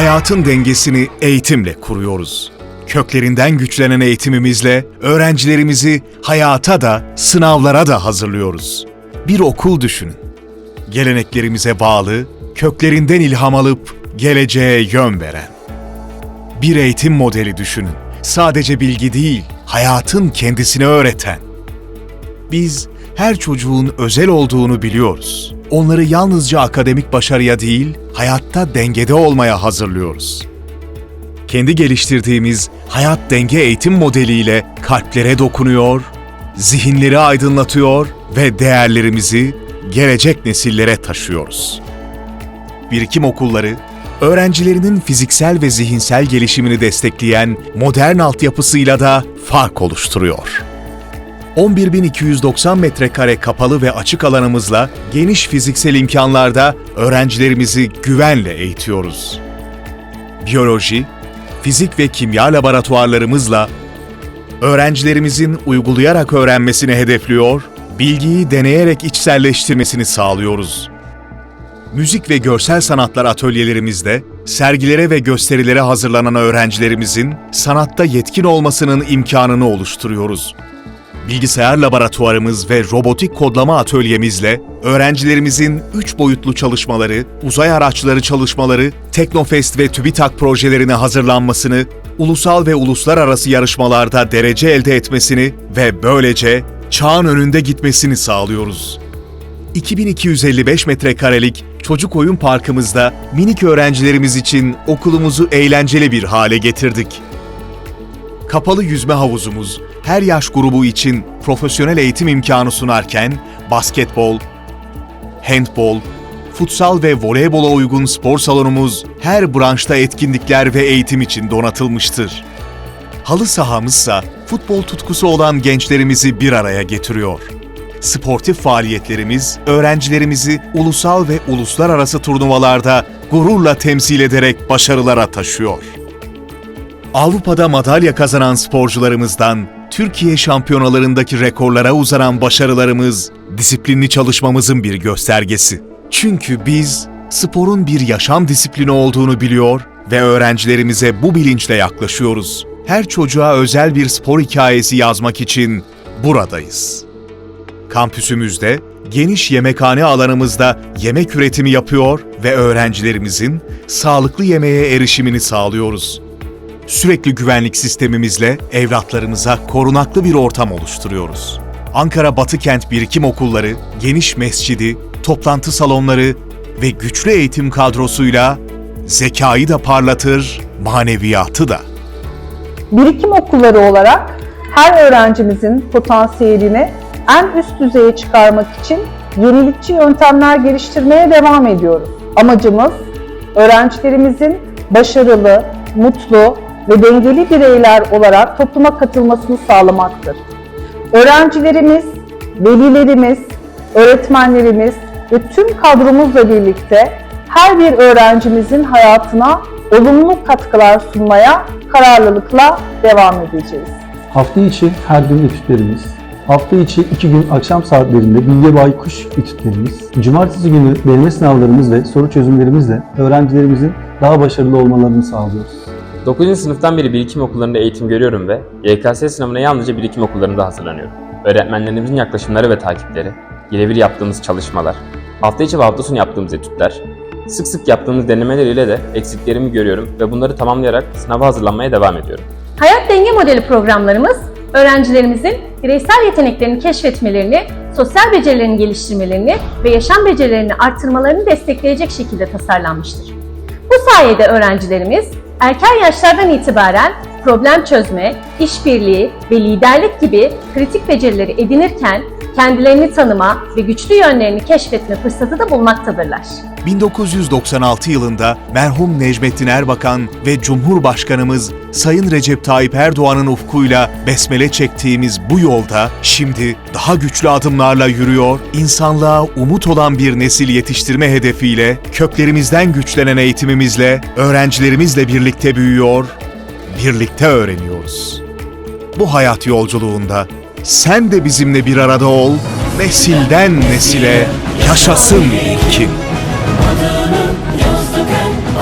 Hayatın dengesini eğitimle kuruyoruz. Köklerinden güçlenen eğitimimizle öğrencilerimizi hayata da, sınavlara da hazırlıyoruz. Bir okul düşünün. Geleneklerimize bağlı, köklerinden ilham alıp geleceğe yön veren. Bir eğitim modeli düşünün. Sadece bilgi değil, hayatın kendisini öğreten. Biz her çocuğun özel olduğunu biliyoruz. Onları yalnızca akademik başarıya değil, hayatta dengede olmaya hazırlıyoruz. Kendi geliştirdiğimiz hayat denge eğitim modeliyle kalplere dokunuyor, zihinleri aydınlatıyor ve değerlerimizi gelecek nesillere taşıyoruz. Birikim okulları, öğrencilerinin fiziksel ve zihinsel gelişimini destekleyen modern altyapısıyla da fark oluşturuyor. 11.290 metrekare kapalı ve açık alanımızla geniş fiziksel imkanlarda öğrencilerimizi güvenle eğitiyoruz. Biyoloji, fizik ve kimya laboratuvarlarımızla öğrencilerimizin uygulayarak öğrenmesini hedefliyor, bilgiyi deneyerek içselleştirmesini sağlıyoruz. Müzik ve görsel sanatlar atölyelerimizde sergilere ve gösterilere hazırlanan öğrencilerimizin sanatta yetkin olmasının imkanını oluşturuyoruz bilgisayar laboratuvarımız ve robotik kodlama atölyemizle öğrencilerimizin 3 boyutlu çalışmaları, uzay araçları çalışmaları, Teknofest ve TÜBİTAK projelerine hazırlanmasını, ulusal ve uluslararası yarışmalarda derece elde etmesini ve böylece çağın önünde gitmesini sağlıyoruz. 2255 metrekarelik çocuk oyun parkımızda minik öğrencilerimiz için okulumuzu eğlenceli bir hale getirdik kapalı yüzme havuzumuz her yaş grubu için profesyonel eğitim imkanı sunarken basketbol, handbol, futsal ve voleybola uygun spor salonumuz her branşta etkinlikler ve eğitim için donatılmıştır. Halı sahamızsa futbol tutkusu olan gençlerimizi bir araya getiriyor. Sportif faaliyetlerimiz öğrencilerimizi ulusal ve uluslararası turnuvalarda gururla temsil ederek başarılara taşıyor. Avrupa'da madalya kazanan sporcularımızdan Türkiye şampiyonalarındaki rekorlara uzanan başarılarımız disiplinli çalışmamızın bir göstergesi. Çünkü biz sporun bir yaşam disiplini olduğunu biliyor ve öğrencilerimize bu bilinçle yaklaşıyoruz. Her çocuğa özel bir spor hikayesi yazmak için buradayız. Kampüsümüzde geniş yemekhane alanımızda yemek üretimi yapıyor ve öğrencilerimizin sağlıklı yemeğe erişimini sağlıyoruz sürekli güvenlik sistemimizle evlatlarımıza korunaklı bir ortam oluşturuyoruz. Ankara Batı Kent Birikim Okulları, geniş mescidi, toplantı salonları ve güçlü eğitim kadrosuyla zekayı da parlatır, maneviyatı da. Birikim okulları olarak her öğrencimizin potansiyelini en üst düzeye çıkarmak için yenilikçi yöntemler geliştirmeye devam ediyoruz. Amacımız öğrencilerimizin başarılı, mutlu ve dengeli bireyler olarak topluma katılmasını sağlamaktır. Öğrencilerimiz, velilerimiz, öğretmenlerimiz ve tüm kadromuzla birlikte her bir öğrencimizin hayatına olumlu katkılar sunmaya kararlılıkla devam edeceğiz. Hafta içi her gün etütlerimiz, hafta içi iki gün akşam saatlerinde Bilge Baykuş etütlerimiz, cumartesi günü deneme sınavlarımız ve soru çözümlerimizle öğrencilerimizin daha başarılı olmalarını sağlıyoruz. 9. sınıftan beri birikim okullarında eğitim görüyorum ve YKS sınavına yalnızca birikim okullarında hazırlanıyorum. Öğretmenlerimizin yaklaşımları ve takipleri, birebir yaptığımız çalışmalar, hafta içi ve hafta sonu yaptığımız etütler, sık sık yaptığımız denemeler ile de eksiklerimi görüyorum ve bunları tamamlayarak sınava hazırlanmaya devam ediyorum. Hayat Denge Modeli programlarımız, öğrencilerimizin bireysel yeteneklerini keşfetmelerini, sosyal becerilerini geliştirmelerini ve yaşam becerilerini arttırmalarını destekleyecek şekilde tasarlanmıştır. Bu sayede öğrencilerimiz erken yaşlardan itibaren problem çözme, işbirliği ve liderlik gibi kritik becerileri edinirken kendilerini tanıma ve güçlü yönlerini keşfetme fırsatı da bulmaktadırlar. 1996 yılında merhum Necmettin Erbakan ve Cumhurbaşkanımız Sayın Recep Tayyip Erdoğan'ın ufkuyla besmele çektiğimiz bu yolda şimdi daha güçlü adımlarla yürüyor, insanlığa umut olan bir nesil yetiştirme hedefiyle köklerimizden güçlenen eğitimimizle, öğrencilerimizle birlikte büyüyor, birlikte öğreniyoruz. Bu hayat yolculuğunda sen de bizimle bir arada ol, nesilden nesile yaşasın ilkin. Adını yazdık en